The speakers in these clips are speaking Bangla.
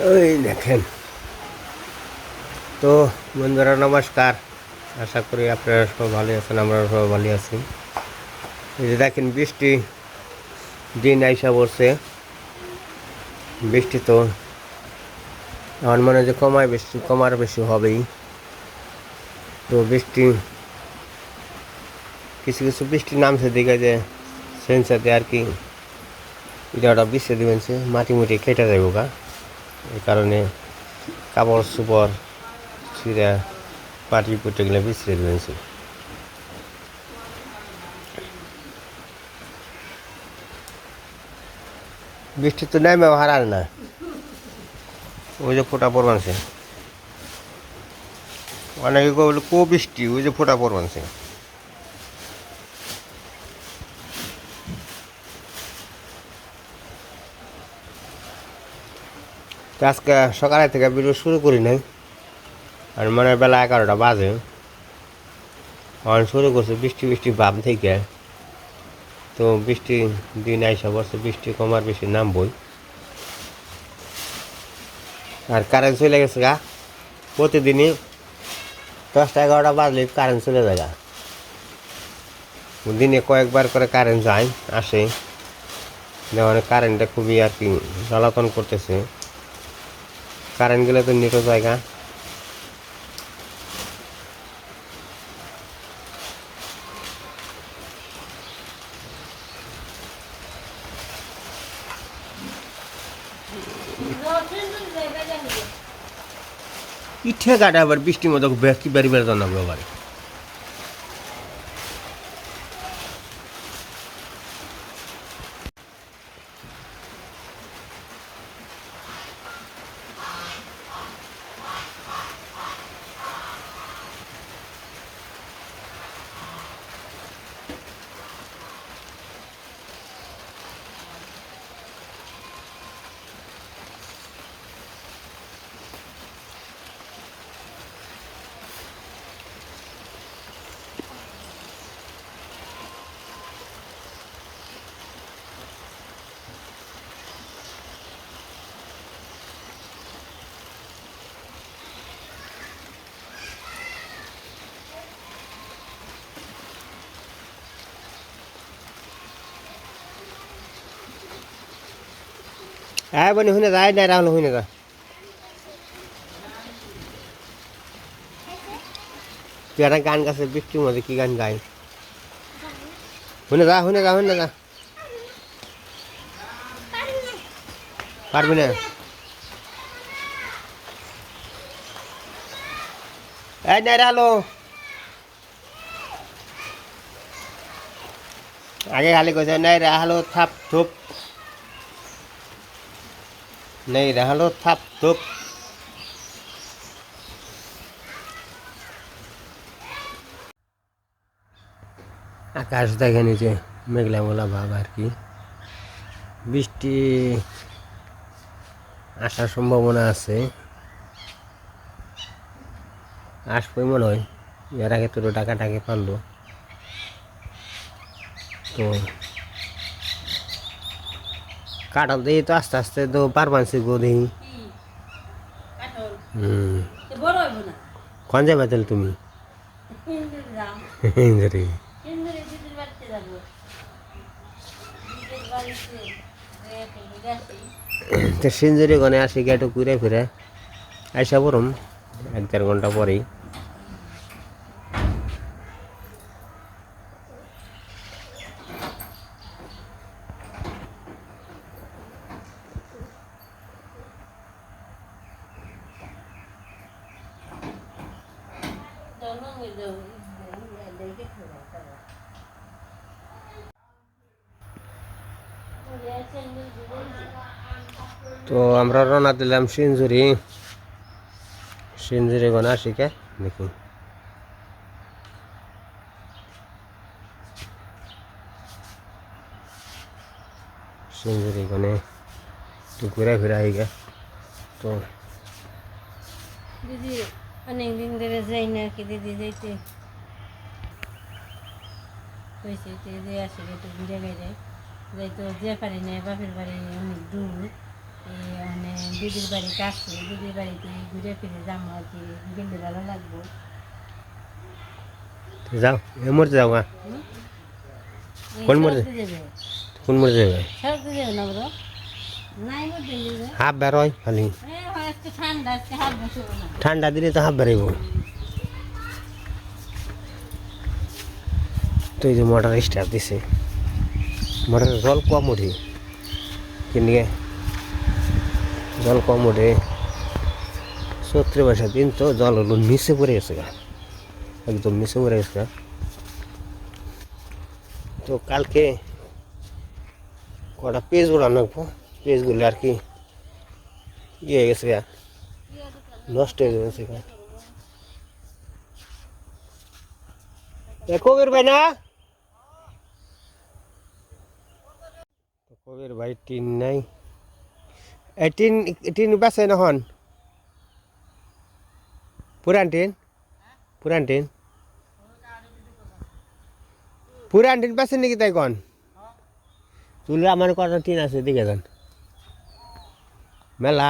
ওই দেখেন। তো বন্ধুরা, নমস্কার। আশা করি আপনারা সব ভালো আছেন আমরা সব ভালো আছি। এই যে দেখেন, বৃষ্টি দিন আইসা পড়ছে। বৃষ্টি তো আমার মনে হয় যে কমায় বেশি, কমার বেশি হবেই। তো বৃষ্টি, কিছু কিছু বৃষ্টি নামছে দিকে যে সেন্সাতে আর কি, এটা বৃষ্টি দিবেন সে, মাটি মুটি কেটে যাব গা। এই কারণে কাপড় সুপড় ছিঁড়া, পাটি পুটে গেলে বিছড়ে সে বৃষ্টি তো নেমে হারার না। ওই যে ফোটা পড়বান সে অনেকে কো বৃষ্টি? ওই যে ফোটা পড়বান আজকে সকালে থেকে ভিডিও শুরু করি নাই। আর মানে বেলা এগারোটা বাজে। অন শুরু করছে বৃষ্টি বৃষ্টি ভাব থেকে। তো বৃষ্টি দিন আইসা বসে বৃষ্টি কমার বেশি নামবই। আর কারেন্ট চলে গেছে গা। প্রতিদিনই দশটা, এগারোটা বাজলে কারেন্ট চলে যায় গা। দিনে কয়েকবার করে কারেন্ট যায়, আসে। যেমন কারেন্টটা খুবই আর কি জ্বালাতন করতেছে। কারেন্ট গেলে তো নেটও জায়গা ইঠে গাড়ি আবার বৃষ্টির মতো কি বাড়ি বেড়ে জানাব আবার হ্যাঁ বনি শুনে যায় না রাহুল শুনে যা তুই একটা গান গাছে বৃষ্টির মধ্যে কি গান গাই শুনে যা শুনে যা শুনে যা পারবি না এই নাই রাহলো আগে খালি কৈছে নাই রাহলো থাপ থুপ নেই রাহলো থাপ থুপ আকাশ দেখে নিচে মেঘলা মোলা ভাব আর কি? বৃষ্টি আসার সম্ভাবনা আছে। আসবে মনে হয়? এর আগে তো টাকা টাকে পারল। তো কাটাল দিয়ে তো আস্তে আস্তে তো পারবানছি গো দেখি কাঠল হুম। তো বড় হইব না কোন যাবে তাহলে তুমি? তো সিঞ্জুরি গনে আসি গেটু ঘুরে ফিরে। আইসা পড়ুম, এক দেড় ঘণ্টা পরেই জন্ম হয়ে যাব দেখে খেলা তো আমরা রওনা দিলাম সিঞ্জুরি সিঞ্জুরি গনে আসি কে দেখি সিঞ্জুরি গনে একটু ঘুরে ফিরে আই গে তো দিদি অনেক দিন ধরে যাই না কি দিদি যাইতে? কইছে যে আসে একটু ঘুরে বেড়ে যাই তো যে পারি না বাপের বাড়ি অনেক দূর। মানে দিদির বাড়ি কাছে দিদির বাড়িতে ঘুরে ফিরে যাব আর কি গেলে ভালো লাগবো। যাও এ মরতে যাও কোন মধ্যে? কোন মরতে যাবে? সড়কে যাবে না যাবে হাফ বেরোয় খালি। হয় ঠান্ডা দিলে তো হাফ বেরোইব তো এই যে মোটর স্টার্ট দিছে। মোটরের জল কম ওঠে কিন্তু জল কম ওঠে সত্তর বছর দিন তো জল হলো নিচে পড়ে গেছে গা। একদম নিচে পড়ে গেছে গা। তো কালকে কটা পেজ ওড়ানো পেজগুলো আর কি ইয়ে হয়ে গেছে নষ্ট হয়ে গেছে কবির ভাই না? কবির ভাই টিন নাই। এ টিন টিন বেছে নহন পুরান টিন? পুরান টিন? পুরান টিন বেছে নাকি তাই কন? তুলে আমার কটা টিন আছে দিকে যান। মেলা।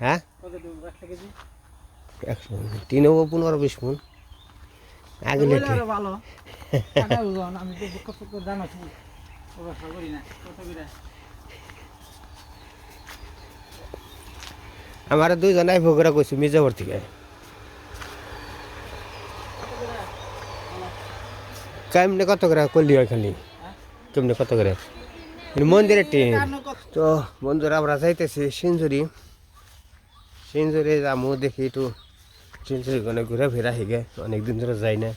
হ্যাঁ? একশো তিন হব পনেরো বিশ মন আগে ভালো। আমি তো কত কত জানাচ্ছি। ব্যবসা করি না কত করে? আমার দুইজন আইব করে কইছি মির্জাপুর থেকে। কেমনে কত করলি হয় খালি? কেমনে কত করে? মন্দিরের টিন। তো বন্ধুরা আমরা যাইতেছি সিঞ্জুরি সিঞ্জুরি যামু দেখি একটু সিঞ্জুরি কোনে ঘুরে ফেরা হিগে অনেকদিন ধরে যাই না।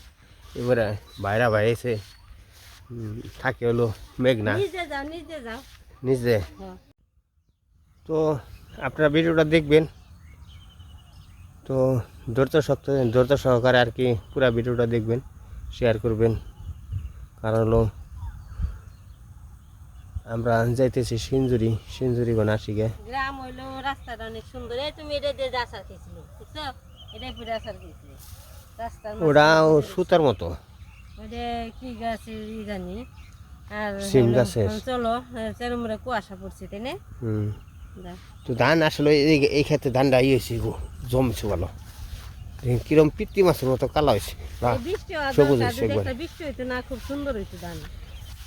এবারে বাইরা বাইরেছে। থাকে হলো মেঘনা। নিজে হ্যাঁ। তো আপনারা ভিডিওটা দেখবেন। তো ধৈর্য শক্ত ধৈর্য সহকারে আর কি পুরা ভিডিওটা দেখবেন শেয়ার করবেন। কারণ হলো আমরা যাইতেছি সিঞ্জুরি সিঞ্জুরি গোনা শিখে গ্রাম হইল রাস্তাটা অনেক সুন্দর। এই তুমি এটা দিয়ে আসার খেয়েছিলে বুঝছ? এটাই পুরো আসার খেয়েছিলে রাস্তার ওটাও সুতার মতো। ওটা কি গাছের ই জানি? আর শিম হলো- গাছের। চলো চেরুমরে কুয়াশা পড়ছে তাই না? হুম। তো ধান আসলে এই এই ক্ষেত্রে ধানটা ইয়ে হয়েছে গো জমছে ভালো। কিরম পিত্তি মাছের মতো কালা হয়েছে। সবুজ হয়েছে বৃষ্টি হইতো না খুব সুন্দর হইতো ধান।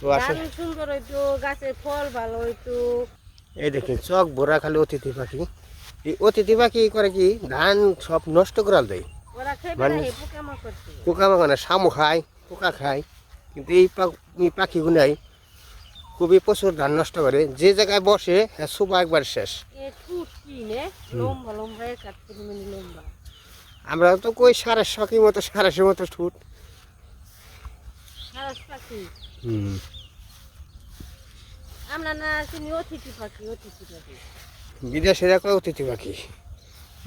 তো আসলে সুন্দর হইতো গাছের ফল ভালো হইতো। এই দেখেন চক ভরা খালি অতিথি পাখি। এই অতিথি পাখি করে কি ধান সব নষ্ট করাল দেয়। শামু খায় পোকা খায়। কিন্তু এই পাখিগুলাই খুবই প্রচুর ধান নষ্ট করে। যে জায়গায় বসে সুবা একবার শেষ। আমরা তো কই সাড়ে শখের মতো সাড়ে মতো ঠুট। সারস পাখি হুম। আমরা না চিনি অতিথি পাখি অতিথি পাখি। বিদেশিরা কয় অতিথি পাখি?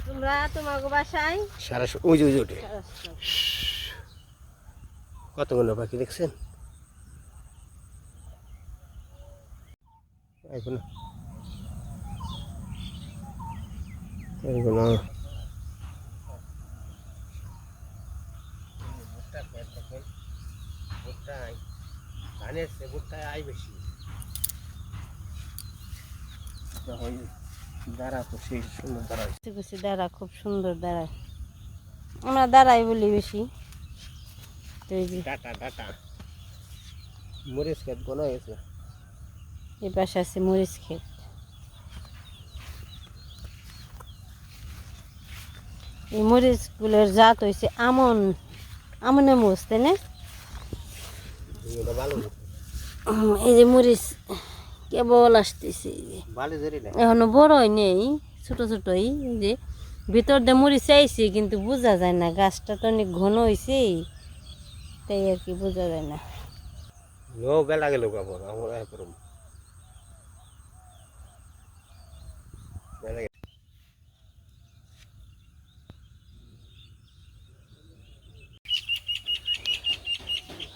তোমরা তোমার বাসায়? সারা উঁচু উঁচু উঠে কতগুলো পাখি দেখছেন? এখনও এগুলো। ধানের চেয়ে ভুট্টায় আয় বেশি। দাঁড়া তো সেই সুন্দর দাঁড়া কিছু কিছু দাঁড়া খুব সুন্দর দাঁড়ায়। আমরা দাঁড়াই বলি বেশি। তো এই যে ডাটা ডাটা মরিচ গোনা গেছে এই পাশে আছে মরিচ ক্ষেত। এই মরিচগুলোর জাত হয়েছে আমন আমনে মরিচ তাই না? ভালো এই যে মরিচ কেবল আসতেছে এখনও বড় হয় নেই ছোট ছোটই এই যে। ভিতর দিয়ে মরিচ চাইছে কিন্তু বোঝা যায় না গাছটা তো অনেক ঘন হয়েছে তাই আর কি বোঝা যায় না। বেলা গেল কাপড় আমরা এ করুম বেলা গেল।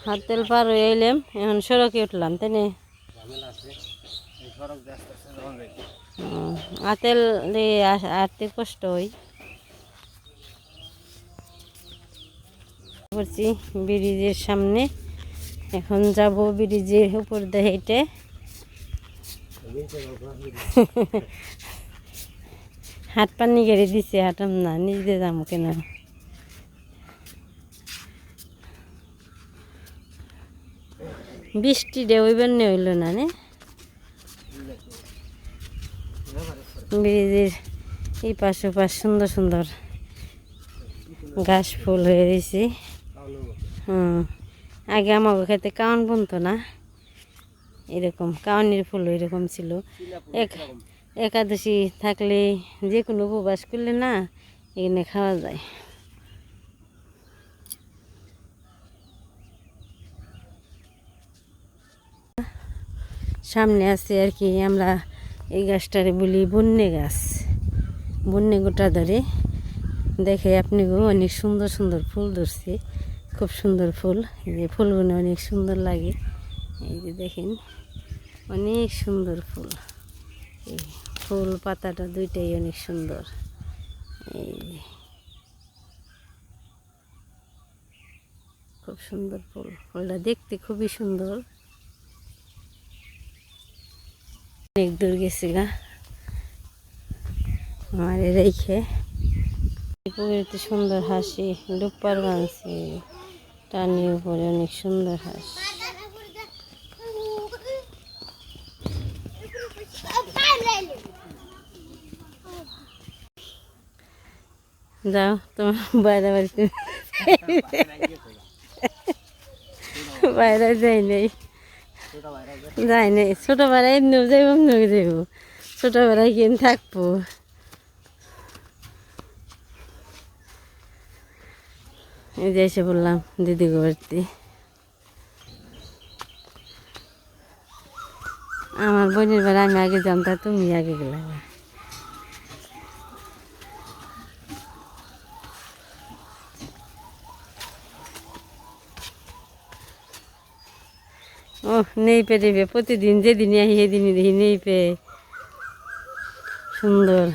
হাত তেল পার হয়ে এলাম, এখন সড়কে উঠলাম, তাই না? আতেল আটতে কষ্ট হয়। করছি ব্রিজের সামনে, এখন যাব ব্রিজের উপর দিয়ে হেঁটে। হাট পানি গেড়ে দিছে, হাঁটাম না, নিজে যাব কেন? বৃষ্টি ডে ওইবার নে হইল না নে ব্রিজের এই পাশে পাশ সুন্দর সুন্দর ঘাস ফুল হয়ে রয়েছে। হুম, আগে আমাকে খেতে কাউন বুনতো না। এরকম কাউনির ফুল এরকম ছিল। এক একাদশী থাকলে যে কোনো উপবাস করলে না এখানে খাওয়া যায়। সামনে আছে আর কি, আমরা এই গাছটারে বলি বন্যে গাছ। বন্যে গোটা ধরে। দেখে আপনি গো, অনেক সুন্দর সুন্দর ফুল ধরছে। খুব সুন্দর ফুল। এই যে ফুলগুলো অনেক সুন্দর লাগে। এই যে দেখেন, অনেক সুন্দর ফুল। এই ফুল পাতাটা দুইটাই অনেক সুন্দর। এই যে। খুব সুন্দর ফুল। ফুলটা দেখতে খুবই সুন্দর। অনেক দূর গেছে গা আমার রেখে পুকুরেতে সুন্দর হাসি ডুপ্পার বানছে টানির উপরে অনেক সুন্দর হাঁস যাও তোমার বাইরে বাড়িতে বাইরে যাই নাই যাই নাই, ছোটোবেলায় এমনিও যাইব এমনিও যাইব। ছোটো বেড়ায় কিন থাকব। এই যে এসে বললাম দিদি বাড়িতে। আমার বোনের বেলা আমি আগে জানতাম তুমি আগে গেলাম ও নেই পে দেবে প্রতিদিন যেদিনই আহি সেদিনই দেখি নেই পে সুন্দর।